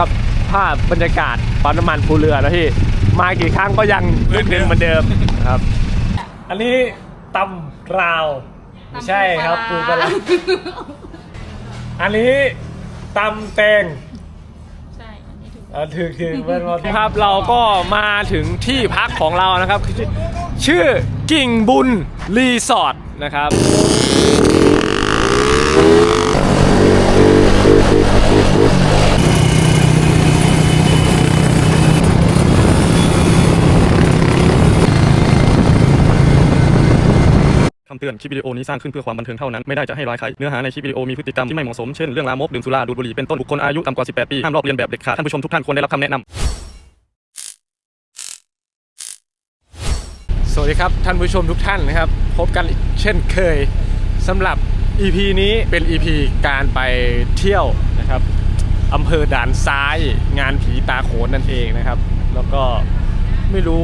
กับภาพบรรยากาศปั๊มน้ำมันภูเรือนะพี่ มากี่ครั้งก็ยังนึกถึงเหมือนเดิมครับ อันนี้ตำราวไม่ใช่ครับปูปลาร้าอันนี้ตำแตงใช่ อันนี้ถูกอ่าถึงถึงเพื่อนครับ เราก็มาถึงที่พักของเรานะครับ ชื่อกิ่งบุญรีสอร์ทนะครับำเตือน คลิปวิดีโอนี้สร้างขึ้นเพื่อความบันเทิงเท่านั้น ไม่ได้จะให้ร้ายใคร เนื้อหาในคลิปวิดีโอมีพฤติกรรมที่ไม่เหมาะสม เช่น เรื่องลามก ดื่มสุรา ดูดบุหรี่ เป็นต้น บุคคลอายุต่ำกว่า 18 ปี ห้ามลอกเลียนแบบเด็ดขาด ท่านผู้ชมทุกท่านควรได้รับคำแนะนำ สวัสดีครับท่านผู้ชมทุกท่านนะครับ พบกันอีกเช่นเคยสำหรับ EP นี้เป็น EP การไปเที่ยวนะครับอำเภอด่านซ้ายงานผีตาโขนนั่นเองนะครับ แล้วก็ไม่รู้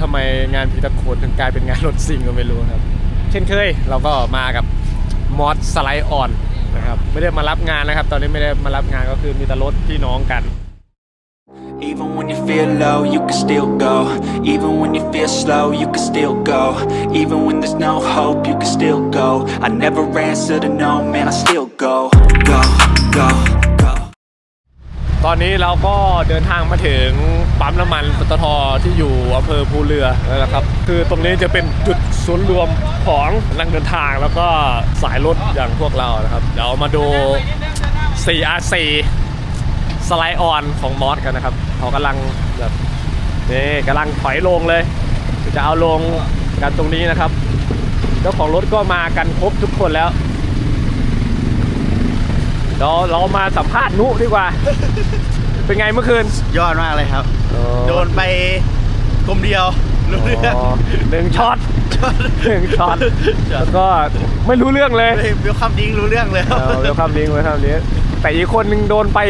ทำไมงานผีตาโขนถึงกลายเป็นงานรถซิ่งก็ไม่รู้ครับ เช่นเคย เราก็มากับมอสสไลด์ออนนะครับไม่ได้มารับงานนะครับ ตอนนี้ไม่ได้มารับงานก็คือมีแต่รถพี่น้องกัน Even when you feel low, you can still go. Even when you feel slow, you can still go. Even when there's no hope, you can still go. I never answer to no, man, I still go. Go, go, go. ตอนนี้เราก็เดินทางมาถึงปั๊มน้ำมันปตทที่อยู่อำเภอภูเรือแล้วนะครับ คือตรงนี้จะเป็นจุดศูนย์รวมของนักเดินทางแล้วก็สายรถอย่างพวกเรานะครับเดี๋ยวมาดู 4RC สไลด์ออนของมอสกันนะครับเขากำลังแบบนี่กำลังถอยลงเลย จะเอาลงกันตรงนี้นะครับเจ้าของรถก็มากันครบทุกคนแล้ว เดี๋ยวเรามาสัมภาษณ์นุดีกว่า เป็นไงเมื่อคืน ยอดมากเลยครับ โดนไปกลมเดียวรู้เรื่องอ๋อหนึ่งช็อตหนึ่งช็อตช็อแล้ตวก็ไม่รู้เรื่องเลยเวลคัมดิ้งรู้เรื่องเลยเออเวลคัมลิงเวลคัมลิงแต่อีกคนนึงโดนไป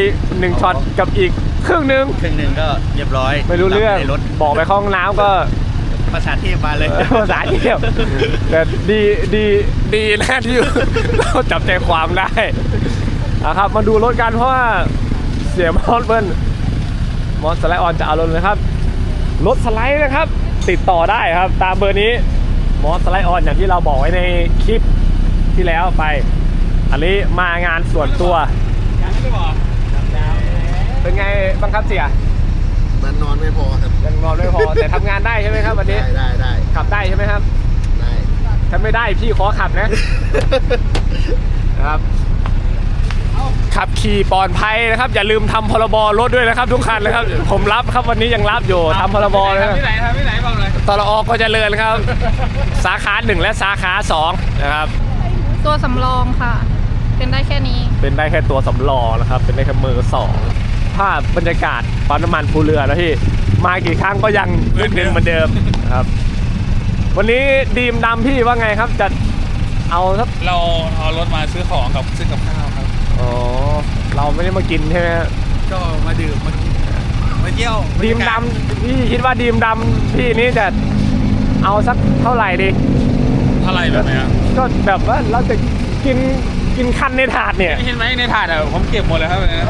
หนึ่งช็อตกับอีกครึ่งนึงครึ่งหนึ่งก็เรียบร้อย ไม่รู้เรื่องหลับในรถบอกไปเข้าห้องน้ำก็ภาษาเทพมาเลยเออภาษาเทียบแต่ดีดีดีนะที่เราจับใจความได้ อะครับ มาดูรถกันเพราะว่าเสียมอสเบิ้ลมอสสไลด์ออนจะเอารถเลยครับ รถสไลด์นะครับ ติดต่อได้ครับ ตามเบอร์นี้มอสสไลด์ออนอย่างที่เราบอกไว้ในคลิปที่แล้วไป อันนี้มางานส่วนตัวเป็นไงบ้างครับเสียมันนอนไม่พอครับยังนอนไม่พอแต่ทำงานได้ใช่ไหมครับวันนี้ได้ได้ได้ขับได้ใช่ไหมครับได้ถ้าไม่ได้พี่ขอขับนะ นะครับ ขับขี่ปลอดภัยนะครับ อย่าลืมทำพรบรถด้วยนะครับ ทุกคันนะครับ ผมรับครับวันนี้ยังรับอยู่ทำพรบเลยนะที่ไหนทำที่ไหนบอกหน่อยตลอก็เจะเริญครับ สาขาหนึ่งและสาขาสองนะครับ ตัวสำรองค่ะ เป็นได้แค่นี้ เป็นได้แค่ตัวสำรองนะครับ เป็นได้แค่มือสองภาพบรรยากาศปั๊มน้ำมันภูเรือนะพี่มากี่ครั้งก็ยังนึกถึงเหมือนเดิมนะครับ วันนี้ดีมดำพี่ว่าไงครับจะเอาสักเราเอารถมาซื้อของกับซื้อกับข้าวครับ อ๋อเราไม่ได้มากินใช่ไหมฮะก็มาดื่มมากินมาเที่ยวดีมดำพี่คิดว่าดีมดำพี่นี่จะเอาสักเท่าไหร่ดี เท่าไหร่แบบไหนครับก็แบบว่าเราจะกินกินคันในถาดเนี่ย เห็นไหมในถาดอะผมเก็บหมดเลยครับเนี่ย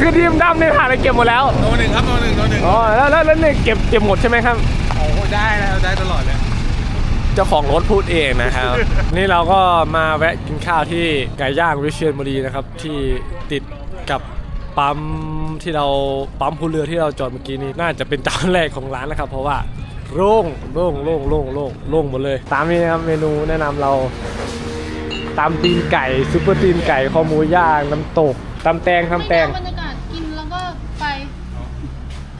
คือดีมดำในถาดเราเก็บหมดแล้วโนหนึ่งครับโนหนึ่งโนหนึ่งอ๋อแล้วแล้วแล้วเนี่ยเก็บเก็บหมดใช่ไหมครับโอ้โหได้แล้วได้ตลอดเลย เจ้าของรถพูดเองนะครับ นี่เราก็มาแวะกินข้าวที่ไก่ย่างวิเชียรบุรีนะครับ ที่ติดกับปั๊มที่เราปั๊มผู้เรือที่เราจอดเมื่อกี้นี้น่าจะเป็นเจ้าแรกของร้านนะครับ เพราะว่าโล่งโล่งโล่งโล่งโล่งโล่งหมดเลย ตามนี้นะครับเมนูแนะนำเราตำตีนไก่ซุปเปอร์ตีนไก่คอหมูย่างน้ำตกตำแตงตำแตงบรรยากาศกินแล้วก็ไป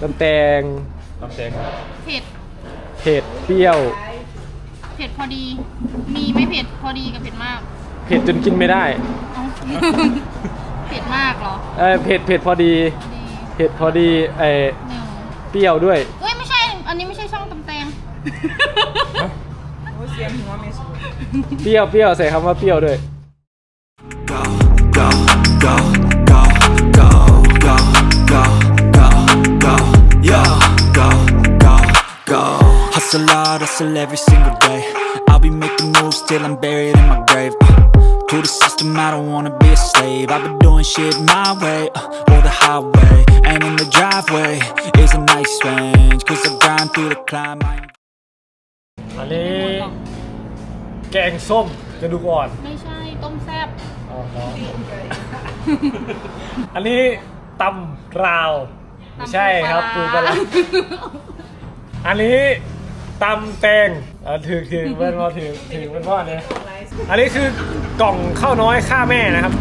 ตำแตงเผ็ดเผ็ดเปรี้ยวเผ็ดพอดี มีไม่เผ็ดพอดีกับเผ็ดมากเผ็ดจนกินไม่ได้ เอ้า เผ็ดมากเหรอเออเผ็ดเผ็ดพอดีดีเผ็ดพอดีเออหนึ่งเปรี้ยวด้วย เอ้ยไม่ใช่ อันนี้ไม่ใช่ช่องตำแตงเปรี้ยวเปรี้ยวใส่คำว่าเปรี้ยวด้วย Go, go, go, go, go, Hustle hard, hustle every single day. I'll be making moves till I'm buried in my grave. Uh, To the system, I don't wanna be a slave. I've been doing shit my way, uh, or the highway. And in the driveway is a nice range. Cause I grind through the climb. I ain't อันนี้ แกงส้มจะดูก่อน ไม่ใช่ต้มแซ่บ อ๋อครับอันนี้ตำราวไม่ใช่ครับปูปลาร้าอันนี้ ตำแตงเออถือถือเพื่อนพอถือถือเพื่อนพ่อเนี่ยอันนี้คือกล่องข้าวน้อยข้าแม่นะครับ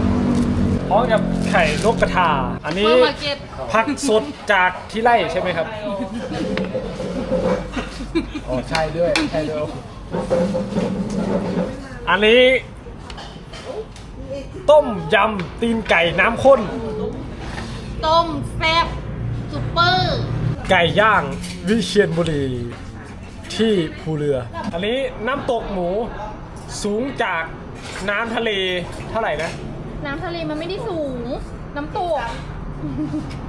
พร้อมกับไข่นกกระทา อันนี้เพิ่มมาเก็ตผักสดจากที่ไร่ใช่ไหมครับอ๋อใช่ด้วยใช่ด้วยอันนี้ ต้มยำตีนไก่น้ำข้น ต้มแซ่บซุปเปอร์ ไก่ย่างวิเชียรบุรี ที่ภูเรือ อันนี้น้ำตกหมูสูงจากน้ำทะเลเท่าไหร่นะ น้ำทะเลมันไม่ได้สูง น้ำตก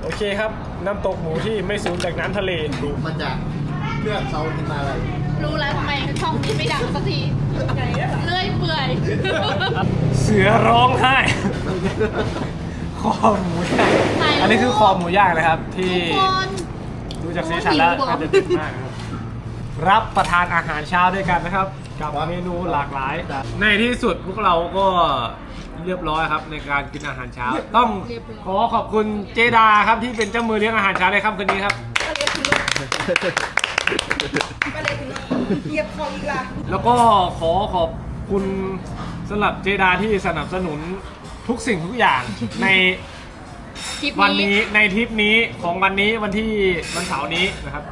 โอเคครับ น้ำตกหมูที่ไม่สูงจากน้ำทะเลมาจากเลือกเขาขึ้นมาอะไร รู้แล้วทำไมช่องนี้ไม่ดังสักทีเลื่อยเปื่อย เสือร้องไห้ คอหมูย่างถ่ายรูปอันนี้คือคอหมูย่างนะครับ ที่ทุกคน ดูจากสีสันแล้วหิวเหรอน่าจะเด็ดมากนะครับ รับประทานอาหารเช้าด้วยกันนะครับ กับเมนูหลากหลาย ในที่สุดพวกเราก็เรียบร้อยครับในการกินอาหารเช้า ต้องขอขอบคุณเจดาครับที่เป็นเจ้ามือเลี้ยงอาหารเช้าในค่ำคืนนี้ครับแล้วก็ขอขอบคุณสำหรับเจดาที่สนับสนุนทุกสิ่งทุกอย่างใน คลิปวันนี้นี้ในทริปนี้ของวันนี้วันที่วันเสาร์นี้นะครับ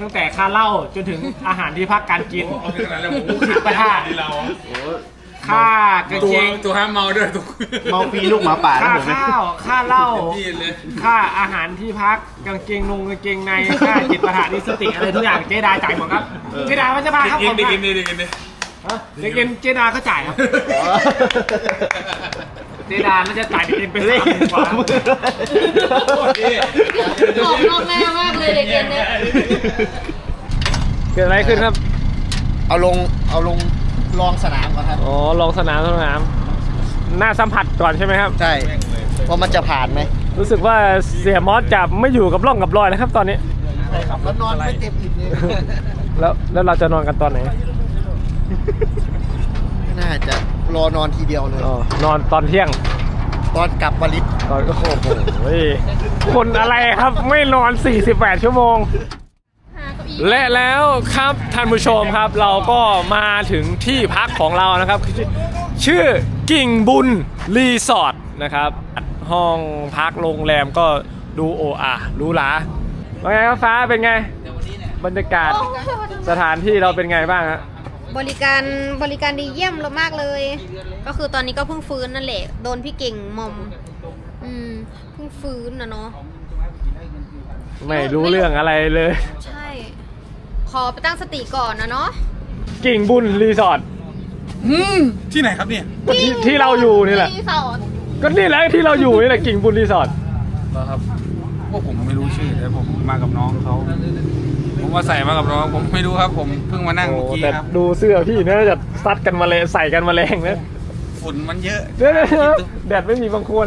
ตั้งแต่ค่าเหล้าจนถึง อาหารที่พักการกิน เอาถึงขนาดนั้นเลยผมคิดไปท่าดีเราค่ากางตัวเกงตัวห้ามเมาด้วยตัวเมาปีลูกหมาป่านะค่าผมเนี่ยข้าวค่าเหล้าพี่เลยค่าอาหารที่พักกางเกงนงกางเกงในค่าจิตประทานิสติอะไรทุกอย่างเจดาจ่ายหมดครับเจดาว่าจะพาครับเด็ผกมเด็กกินเด็กกินเด็กฮะเด็กเอ็นเจดาก็จ่ายครับ เจดาน่าจะจ่ายเด็กเอ็นไปสามหมื่นกว่าออกนอกแน่มากเลยเด็กเอ็นเนี่ยเกิดอะไรขึ้นครับ เอาลงเอาลงลองสนามก่อนครับ อ๋อลงสนามสนาม หน้าสัมผัสก่อนใช่ไหมครับ ใช่ว่ามันจะผ่านไหมรู้สึกว่าเสียมอสจะไม่อยู่กับร่องกับรอยนะครับ ตอนนี้ ใช่ครับแล้วนอนไม่เต็มอิ่มเลยแล้วแล้วเราจะนอนกันตอนไหน น่าจะ รอนอนทีเดียวเลย อ๋อนอนตอนเที่ยง ตอนกลับวลิตตอนโอ้โหคนอะไรครับไม่นอน 48 ชั่วโมงหาเก้าอี้และแล้วครับท่านผู้ชมครับเราก็มาถึงที่พักของเรานะครับ ชื่อกิ่งบุญรีสอร์ทนะครับ ห้องพักโรงแรมก็ดูโออาหรูหราว่าไงครับฟ้าเป็นไง บรรยากาศสถานที่เราเป็นไงบ้างฮะ บริการบริการดีเยี่ยมเรามากเลย ก็คือตอนนี้ก็เพิ่งฟื้นนั่นแหละ โดนพี่เก่งหมอม อืมเพิ่งฟื้นนะเนาะไม่รู้เรื่องอะไรเลย ใช่ ขอไปตั้งสติก่อนนะเนาะกิ่งบุญรีสอร์ทที่ไหนครับเนี่ยที่ที่เราอยู่นี่แหละ รีสอร์ทก็นี่แหละที่เราอยู่นี่แหละกิ่งบุญรีสอร์ทครับพวกผมไม่รู้ชื่อแต่ผมมากับน้องเขา ผมว่าใส่มากับน้องผมไม่รู้ครับ ผมเพิ่งมานั่งโอ้เมื่อกี้แต่ครับดูเสื้อพี่น่าจะซัดกันมาเลยใส่กันมาแรงนะฝุ่นมันเยอะเดี๋ยวๆแดดไม่มีบางคน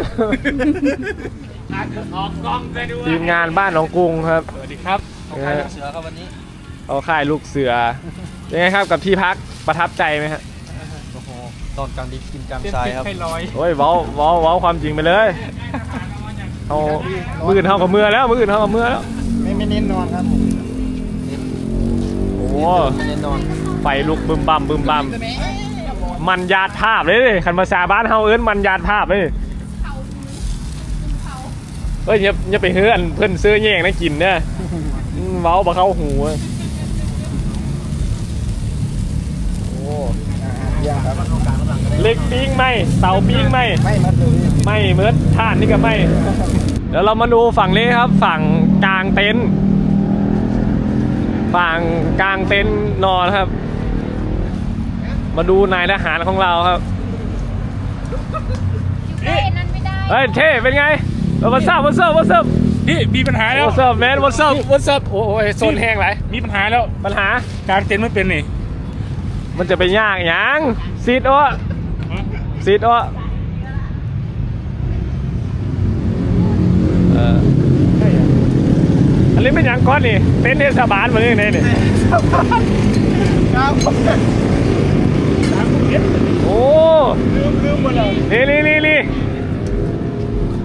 ทีมงานบ้านหนองกรุงครับสวัสดีครับเอาค่ายลูกเสือครับวันนี้เอาค่ายลูกเสือยังไงครับกับที่พักประทับใจไหมฮะตอนกลางดิบกินกลางทรายครับโอ้ยเว้าเว้าเว้าความจริงไปเลยเอามืออื่นเท่ากับเมื่อแล้วมืออื่นเท่ากับเมื่อแล้วไม่ไม่เน้นนอนครับผมโอ้โหไม่เน้นนอนไฟลุกบึมบัมบึมบัมมันยาดภาพเลยดิคันภาษาบ้านเฮาเอิ้นมันยาดภาพเลยเฮ้ยอย่าอย่าไปเฮือนเพิ่อนซื้อแย่งนะกินเนี่ยอืมเว้าบ่เข้าหูเล็กปิ้งไหมเตาปิ้งไหมไม่มาเลยไม่เมิดท่านนี่ก็ไม่เดี๋ยวเรามาดูฝั่งนี้ครับ ฝั่งกลางเต็นท์ ฝั่งกลางเต็นท์นอนครับ มาดูนายทหารของเราครับเอ้ยนั่นไม่ได้เฮ้ยเท่เป็นไงเออ what's up what's up what's up พี่มีปัญหาแล้ว what's up man what's up what's up โอ้โหโซนแห้งไรมีปัญหาแล้วปัญหาการเต็นท์ไม่เป็นนี่มันจะไปยากหยังซีดโอ้ซีดอ้อเออ อันนี้เป็นย่างก้อนนี่เต้นเทศบาลมาเนี่ยนี่โอ้นี่นี่นี่นี่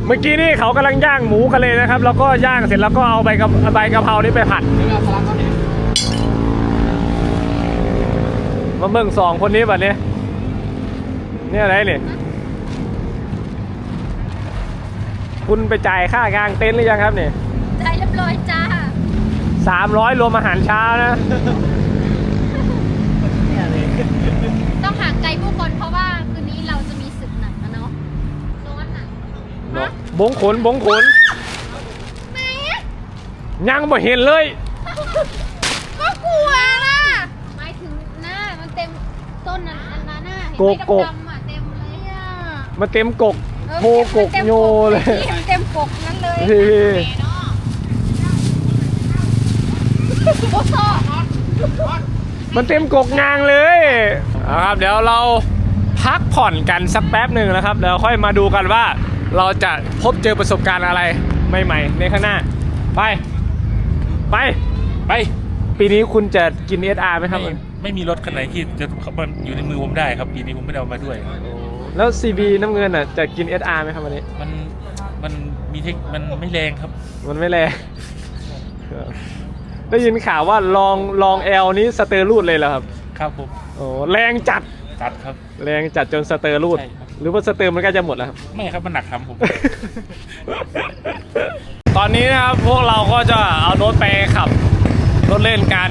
เมื่อกี้นี่เขากำลังย่างหมูกันเลยนะครับ แล้วก็ย่างเสร็จแล้วก็เอาใบกะใบกะเพรานี่ไปผัดมาเบิ่งสองคนนี้แบัดนี้นี่อะไรนี่คุณไปจ่ายค่ากลางเต็นท์หรือยังครับเนี่ย ได้เรียบร้อยจ้า สามร้อยรวมอาหารเช้านะต้องห่างไกลผู้คนเพราะว่าคืนนี้เราจะมีศึกหนังนะเนาะโน้นหนังบงขนบงขนแหมยังบ่เห็นเลย ก็กลัวนะหมายถึงหน้ามันเต็มต้นนั้นอันนั้นน่ะเห็นโกไหมโกดำๆอะเต็มเลยอะมาเต็มกกเออโพกกต็มโยเลย เต็มกกนั้นเลยพี่โอ้โหมัน เต็มกกงางเลยเอาครับ เดี๋ยวเราพักผ่อนกันสักแป๊บหนึ่งนะครับแล้วค่อยมาดูกันว่าเราจะพบเจอประสบการณ์อะไรใหม่ๆในข้างหน้า ไป ไป ไป ปีนี้คุณจะกิน SR ไหมครับ ไม่ไม่มีรถคันไหนที่จะมันอยู่ในมือผมได้ครับ ปีนี้ผมไม่ได้เอามาด้วย แล้ว CB น้ำเงินอะจะกิน SR ไหมครับวันนี้ มันมันมีเทคมันไม่แรงครับ มันไม่แรง ได้ยินข่าวว่าลองลองแอลนี้สเตอร์รูดเลยเหรอครับครับผมโอ้แรงจัดตัดครับ แรงจัดจนสเตอร์รูด ใช่ครับ หรือว่าสเตอร์มันใก็จะหมดแล้วครับ ไม่ครับมันหนักครับผม ตอนนี้นะครับพวกเราก็จะเอารถไปขับรถเล่นกัน